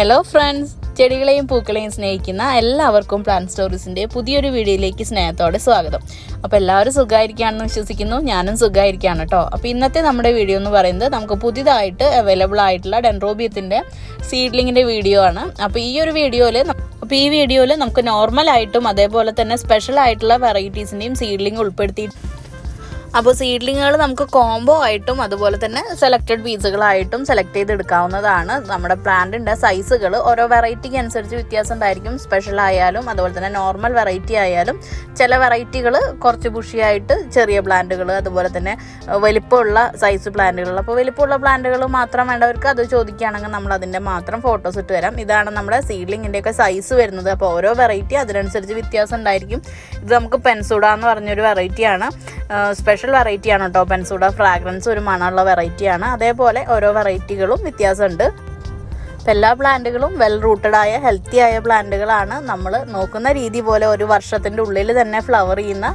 Hello friends ചെടികളെയും പൂക്കളെയും സ്നേഹിക്കുന്ന എല്ലാവർക്കും plan സ്റ്റോറീസിന്റെ പുതിയൊരു വീഡിയോയിലേക്ക് സ്നേഹത്തോടെ സ്വാഗതം. അപ്പോൾ എല്ലാവരും സുഖമായിരിക്കുകയാണെന്ന് വിശ്വസിക്കുന്നു. ഞാനും സുഖമായിരിക്കുകയാണ് കേട്ടോ അപ്പോൾ ഇന്നത്തെ നമ്മുടെ വീഡിയോ എന്ന് പറയുന്നത് നമുക്ക് പുതിയതായിട്ട് അവൈലബിൾ ആയിട്ടുള്ള ഡെൻറോബിയത്തിന്റെ സീഡ്ലിങ്ങിന്റെ വീഡിയോ ആണ്. അപ്പോൾ ഈ ഒരു വീഡിയോയിൽ അപ്പോൾ ഈ വീഡിയോയിൽ നമുക്ക് നോർമലായിട്ടും അതേപോലെ തന്നെ സ്പെഷ്യൽ ആയിട്ടുള്ള വെറൈറ്റീസിന്റെയും സീഡ്ലിംഗ് ഉൾപ്പെടുത്തി അപ്പോൾ സീഡ്ലിങ്ങുകൾ നമുക്ക് കോംബോ ആയിട്ടും അതുപോലെ തന്നെ സെലക്റ്റഡ് പീസുകളായിട്ടും സെലക്ട് ചെയ്തെടുക്കാവുന്നതാണ്. നമ്മുടെ പ്ലാന്റിന്റെ സൈസുകൾ ഓരോ വെറൈറ്റിക്ക് അനുസരിച്ച് വ്യത്യാസം ഉണ്ടായിരിക്കും. സ്പെഷ്യൽ ആയാലും അതുപോലെ തന്നെ നോർമൽ വെറൈറ്റി ആയാലും ചില വെറൈറ്റികൾ കുറച്ച് ബുഷിയായിട്ട് ചെറിയ പ്ലാന്റുകൾ അതുപോലെ തന്നെ വലിപ്പമുള്ള സൈസ് പ്ലാന്റുകൾ അപ്പോൾ വലിപ്പമുള്ള പ്ലാന്റുകൾ മാത്രം വേണ്ടവർക്ക് അത് ചോദിക്കുകയാണെങ്കിൽ നമ്മൾ അതിന്റെ മാത്രം ഫോട്ടോസ് ഇട്ട് തരാം. ഇതാണ് നമ്മുടെ സീഡ്ലിങ്ങിന്റെയൊക്കെ സൈസ് വരുന്നത്. അപ്പോൾ ഓരോ വെറൈറ്റി അതിനനുസരിച്ച് വ്യത്യാസം ഉണ്ടായിരിക്കും. ഇത് നമുക്ക് പെൻസുഡ എന്ന് പറഞ്ഞൊരു വെറൈറ്റിയാണ് സ്പെഷ്യൽ വെറൈറ്റിയാണ് കേട്ടോ. പെൻസുഡ ഫ്രാഗ്രൻസ് ഒരു മണമുള്ള വെറൈറ്റിയാണ്. അതേപോലെ ഓരോ വെറൈറ്റികളും വ്യത്യാസമുണ്ട്. അപ്പോൾ എല്ലാ പ്ലാന്റുകളും വെൽ റൂട്ടഡ് ആയ ഹെൽത്തി ആയ പ്ലാന്റുകളാണ് നമ്മൾ നോക്കുന്ന രീതി പോലെ ഒരു വർഷത്തിന്റെ ഉള്ളിൽ തന്നെ ഫ്ലവർ ചെയ്യുന്ന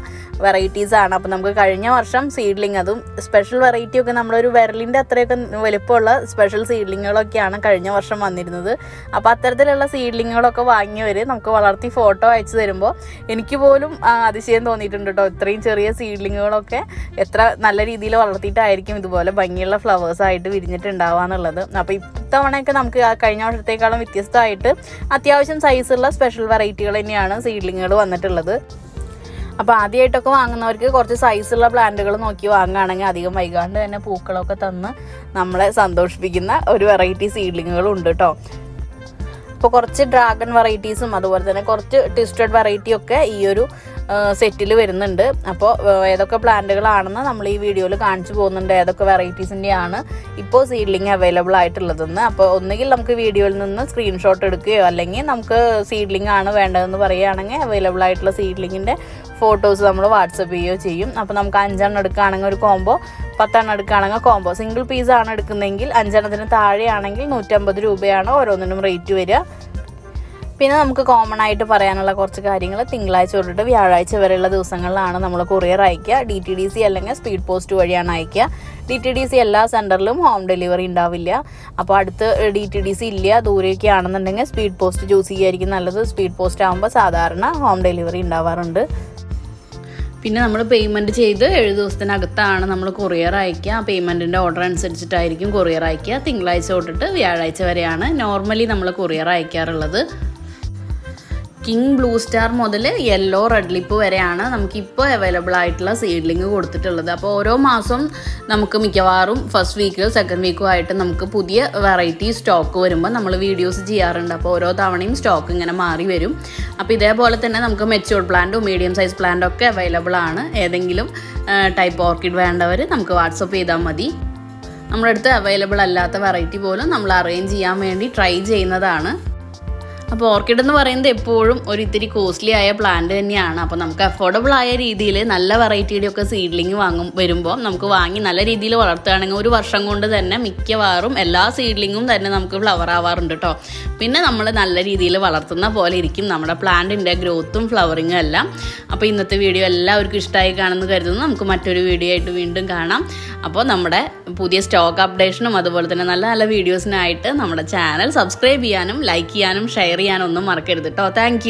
വെറൈറ്റീസ് ആണ്. അപ്പോൾ നമുക്ക് കഴിഞ്ഞ വർഷം സീഡ്ലിംഗ് അതും സ്പെഷ്യൽ വെറൈറ്റി ഒക്കെ നമ്മളൊരു വിരലിന്റെ അത്രയൊക്കെ വലിപ്പമുള്ള സ്പെഷ്യൽ സീഡ്ലിങ്ങുകളൊക്കെയാണ് കഴിഞ്ഞ വർഷം വന്നിരുന്നത്. അപ്പോൾ അത്തരത്തിലുള്ള സീഡ്ലിങ്ങുകളൊക്കെ വാങ്ങിയവർ നമുക്ക് വളർത്തി ഫോട്ടോ അയച്ചു തരുമ്പോൾ എനിക്ക് പോലും അതിശയം തോന്നിയിട്ടുണ്ട് കേട്ടോ ഇത്രയും ചെറിയ സീഡ്ലിങ്ങുകളൊക്കെ എത്ര നല്ല രീതിയിൽ വളർത്തിയിട്ടായിരിക്കും ഇതുപോലെ ഭംഗിയുള്ള ഫ്ലവേഴ്സായിട്ട് വിരിഞ്ഞിട്ടുണ്ടാവുക എന്നുള്ളത്. അപ്പോൾ ഇത്തവണയൊക്കെ നമുക്ക് കഴിഞ്ഞ വർഷത്തേക്കാളും വ്യത്യസ്തമായിട്ട് അത്യാവശ്യം സൈസുള്ള സ്പെഷ്യൽ വെറൈറ്റികൾ തന്നെയാണ് സീഡ്ലിങ്ങുകൾ വന്നിട്ടുള്ളത്. അപ്പോൾ ആദ്യമായിട്ടൊക്കെ വാങ്ങുന്നവർക്ക് കുറച്ച് സൈസുള്ള പ്ലാന്റുകൾ നോക്കി വാങ്ങുകയാണെങ്കിൽ അധികം വൈകാണ്ട് തന്നെ പൂക്കളൊക്കെ തന്ന് നമ്മളെ സന്തോഷിപ്പിക്കുന്ന ഒരു വെറൈറ്റി സീഡ്ലിങ്ങുകളും ഉണ്ട് കേട്ടോ അപ്പോൾ കുറച്ച് ഡ്രാഗൺ വെറൈറ്റീസും അതുപോലെ തന്നെ കുറച്ച് ട്വിസ്റ്റഡ് വെറൈറ്റിയൊക്കെ ഈ ഒരു സെറ്റിൽ വരുന്നുണ്ട്. അപ്പോൾ ഏതൊക്കെ പ്ലാന്റുകളാണെന്ന് നമ്മൾ ഈ വീഡിയോയിൽ കാണിച്ചു പോകുന്നുണ്ട്. ഏതൊക്കെ വെറൈറ്റീസിന്റെയാണ് ഇപ്പോൾ സീഡ്ലിംഗ് അവൈലബിൾ ആയിട്ടുള്ളതെന്ന്. അപ്പോൾ ഒന്നുകിൽ നമുക്ക് വീഡിയോയിൽ നിന്ന് സ്ക്രീൻഷോട്ട് എടുക്കുകയോ അല്ലെങ്കിൽ നമുക്ക് സീഡ്ലിംഗ് ആണ് വേണ്ടതെന്ന് പറയുകയാണെങ്കിൽ അവൈലബിൾ ആയിട്ടുള്ള സീഡ്ലിങ്ങിന്റെ ഫോട്ടോസ് നമ്മൾ വാട്സപ്പ് ചെയ്യുകയോ ചെയ്യും. അപ്പോൾ നമുക്ക് അഞ്ചെണ്ണം എടുക്കുകയാണെങ്കിൽ ഒരു കോംബോ പത്തെണ്ണം എടുക്കുകയാണെങ്കിൽ കോംബോ സിംഗിൾ പീസ് ആണ് എടുക്കുന്നതെങ്കിൽ അഞ്ചെണ്ണത്തിന് താഴെയാണെങ്കിൽ നൂറ്റമ്പത് രൂപയാണ് ഓരോന്നിനും റേറ്റ് വരിക. പിന്നെ നമുക്ക് കോമൺ ആയിട്ട് പറയാനുള്ള കുറച്ച് കാര്യങ്ങൾ തിങ്കളാഴ്ച തൊട്ടിട്ട് വ്യാഴാഴ്ച വരെയുള്ള ദിവസങ്ങളിലാണ് നമ്മൾ കൊറിയർ അയക്കുക. ഡി ടി ഡി സി അല്ലെങ്കിൽ സ്പീഡ് പോസ്റ്റ് വഴിയാണ് അയക്കുക. ഡി ടി ഡി സി എല്ലാ സെന്ററിലും ഹോം ഡെലിവറി ഉണ്ടാവില്ല. അപ്പോൾ അടുത്ത് ഡി ടി ഡി സി ഇല്ല ദൂരെയൊക്കെ ആണെന്നുണ്ടെങ്കിൽ സ്പീഡ് പോസ്റ്റ് ചൂസ് ചെയ്യുമായിരിക്കും നല്ലത്. സ്പീഡ് പോസ്റ്റ് ആകുമ്പോൾ സാധാരണ ഹോം ഡെലിവറി ഉണ്ടാവാറുണ്ട്. പിന്നെ നമ്മൾ പേയ്മെന്റ് ചെയ്ത് ഏഴ് ദിവസത്തിനകത്താണ് നമ്മൾ കൊറിയർ അയക്കുക. ആ പേയ്മെന്റിന്റെ ഓർഡർ അനുസരിച്ചിട്ടായിരിക്കും കൊറിയർ അയക്കുക. തിങ്കളാഴ്ച തൊട്ടിട്ട് വ്യാഴാഴ്ച വരെയാണ് നോർമലി നമ്മൾ കൊറിയർ അയക്കാറുള്ളത്. കിങ് ബ്ലൂ സ്റ്റാർ മുതൽ യെല്ലോ റെഡ് ലിപ്പ് വരെയാണ് നമുക്ക് ഇപ്പോൾ അവൈലബിൾ ആയിട്ടുള്ള സീഡ്ലിംഗ് കൊടുത്തിട്ടുള്ളത്. അപ്പോൾ ഓരോ മാസം നമുക്ക് മിക്കവാറും ഫസ്റ്റ് വീക്കോ സെക്കൻഡ് വീക്കും ആയിട്ട് നമുക്ക് പുതിയ വെറൈറ്റി സ്റ്റോക്ക് വരുമ്പോൾ നമ്മൾ വീഡിയോസ് ചെയ്യാറുണ്ട്. അപ്പോൾ ഓരോ തവണയും സ്റ്റോക്ക് ഇങ്ങനെ മാറി വരും. അപ്പോൾ ഇതേപോലെ തന്നെ നമുക്ക് മെച്ചൂർഡ് പ്ലാന്റും മീഡിയം സൈസ് പ്ലാന്റും ഒക്കെ അവൈലബിൾ ആണ്. ഏതെങ്കിലും ടൈപ്പ് ഓർക്കിഡ് വേണ്ടവർ നമുക്ക് വാട്സപ്പ് ചെയ്താൽ മതി. നമ്മുടെ അടുത്ത് അവൈലബിൾ അല്ലാത്ത വെറൈറ്റി പോലും നമ്മൾ അറേഞ്ച് ചെയ്യാൻ വേണ്ടി ട്രൈ ചെയ്യുന്നതാണ്. അപ്പോൾ ഓർക്കിഡ് എന്ന് പറയുന്നത് എപ്പോഴും ഒരു ഇത്തിരി കോസ്റ്റ്ലി ആയ പ്ലാന്റ് തന്നെയാണ്. അപ്പോൾ നമുക്ക് അഫോർഡബിൾ ആയ രീതിയിൽ നല്ല വെറൈറ്റിയുടെ ഒക്കെ സീഡ്ലിംഗ് വാങ്ങും വരുമ്പോൾ നമുക്ക് വാങ്ങി നല്ല രീതിയിൽ വളർത്തുകയാണെങ്കിൽ ഒരു വർഷം കൊണ്ട് തന്നെ മിക്കവാറും എല്ലാ സീഡ്ലിങ്ങും തന്നെ നമുക്ക് ഫ്ലവർ ആവാറുണ്ട് കേട്ടോ പിന്നെ നമ്മൾ നല്ല രീതിയിൽ വളർത്തുന്ന പോലെ ഇരിക്കും നമ്മുടെ പ്ലാന്റിന്റെ ഗ്രോത്തും ഫ്ലവറിങ്ങും എല്ലാം. അപ്പോൾ ഇന്നത്തെ വീഡിയോ എല്ലാവർക്കും ഇഷ്ടമായി കാണുമെന്ന് കരുതുന്നു. നമുക്ക് മറ്റൊരു വീഡിയോ ആയിട്ട് വീണ്ടും കാണാം. അപ്പോൾ നമ്മുടെ പുതിയ സ്റ്റോക്ക് അപ്ഡേഷനും അതുപോലെ തന്നെ നല്ല നല്ല വീഡിയോസിനായിട്ട് നമ്മുടെ ചാനൽ സബ്സ്ക്രൈബ് ചെയ്യാനും ലൈക്ക് ചെയ്യാനും ഷെയർ ചെയ്യാനും ഒന്നും മറക്കരുത് കേട്ടോ താങ്ക്